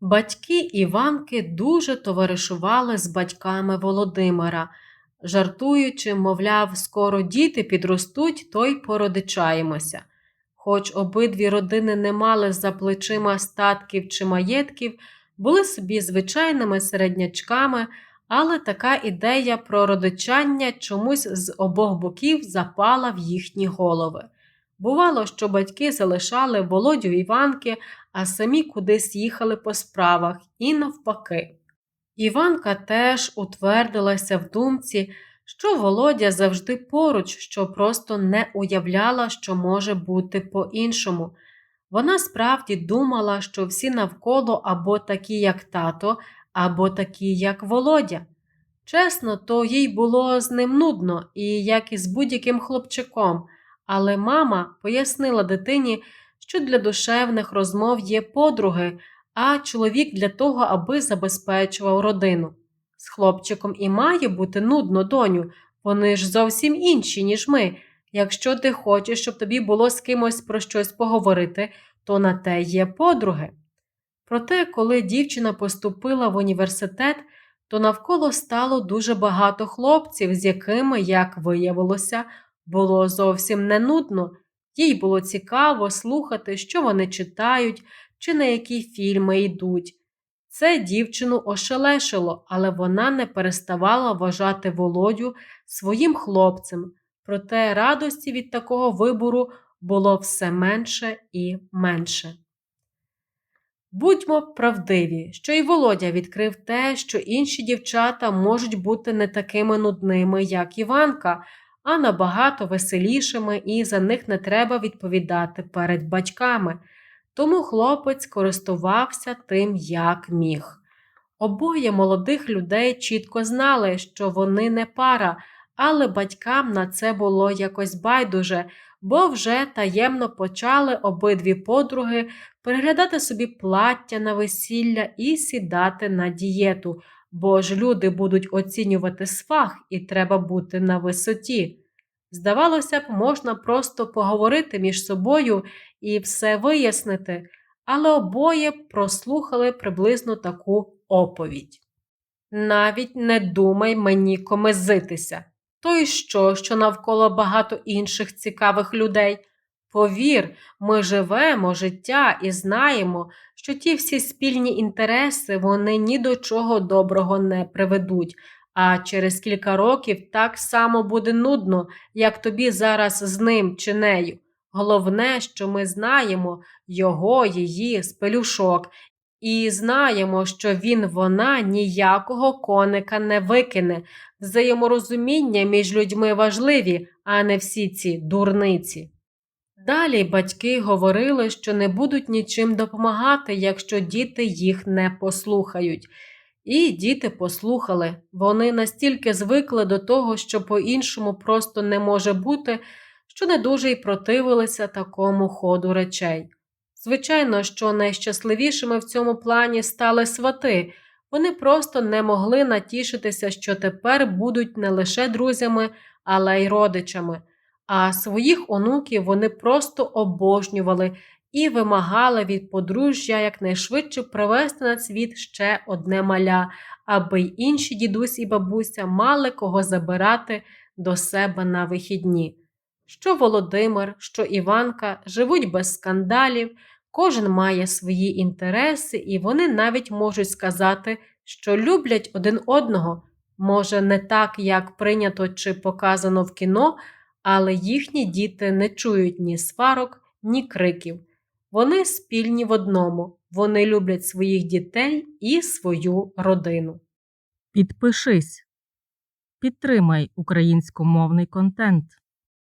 Батьки Іванки дуже товаришували з батьками Володимира, жартуючи, мовляв, скоро діти підростуть, то й породичаємося. Хоч обидві родини не мали за плечима статків чи маєтків, були собі звичайними середнячками, але така ідея про родичання чомусь з обох боків запала в їхні голови. Бувало, що батьки залишали Володю Іванки, а самі кудись їхали по справах і навпаки. Іванка теж утвердилася в думці, що Володя завжди поруч, що просто не уявляла, що може бути по-іншому. Вона справді думала, що всі навколо або такі, як тато, або такі, як Володя. Чесно, то їй було з ним нудно, і як і з будь-яким хлопчиком, але мама пояснила дитині, що для душевних розмов є подруги, а чоловік для того, аби забезпечував родину. З хлопчиком і має бути нудно, доню, вони ж зовсім інші, ніж ми. Якщо ти хочеш, щоб тобі було з кимось про щось поговорити, то на те є подруги. Проте, коли дівчина поступила в університет, то навколо стало дуже багато хлопців, з якими, як виявилося, було зовсім не нудно. Їй було цікаво слухати, що вони читають чи на які фільми йдуть. Це дівчину ошелешило, але вона не переставала вважати Володю своїм хлопцем, проте радості від такого вибору було все менше і менше. Будьмо правдиві, що і Володя відкрив те, що інші дівчата можуть бути не такими нудними, як Іванка, а набагато веселішими, і за них не треба відповідати перед батьками. Тому хлопець користувався тим, як міг. Обоє молодих людей чітко знали, що вони не пара, але батькам на це було якось байдуже, бо вже таємно почали обидві подруги переглядати собі плаття на весілля і сідати на дієту, бо ж люди будуть оцінювати свах і треба бути на висоті. Здавалося б, можна просто поговорити між собою і все вияснити, але обоє прослухали приблизно таку оповідь. Навіть не думай мені комизитися. То й що, що навколо багато інших цікавих людей. Повір, ми живемо життя і знаємо, що ті всі спільні інтереси вони ні до чого доброго не приведуть, а через кілька років так само буде нудно, як тобі зараз з ним чи нею. Головне, що ми знаємо його, її, спелюшок, і знаємо, що він, вона ніякого коника не викине. Взаєморозуміння між людьми важливі, а не всі ці дурниці. Далі батьки говорили, що не будуть нічим допомагати, якщо діти їх не послухають. І діти послухали. Вони настільки звикли до того, що по-іншому просто не може бути, що не дуже й противилися такому ходу речей. Звичайно, що найщасливішими в цьому плані стали свати. Вони просто не могли натішитися, що тепер будуть не лише друзями, але й родичами. А своїх онуків вони просто обожнювали і вимагали від подружжя якнайшвидше привести на світ ще одне маля, аби й інші дідусь і бабуся мали кого забирати до себе на вихідні. Що Володимир, що Іванка живуть без скандалів, кожен має свої інтереси, і вони навіть можуть сказати, що люблять один одного, може, не так, як прийнято чи показано в кіно, але їхні діти не чують ні сварок, ні криків. Вони спільні в одному, вони люблять своїх дітей і свою родину. Підпишись. Підтримай українськомовний контент.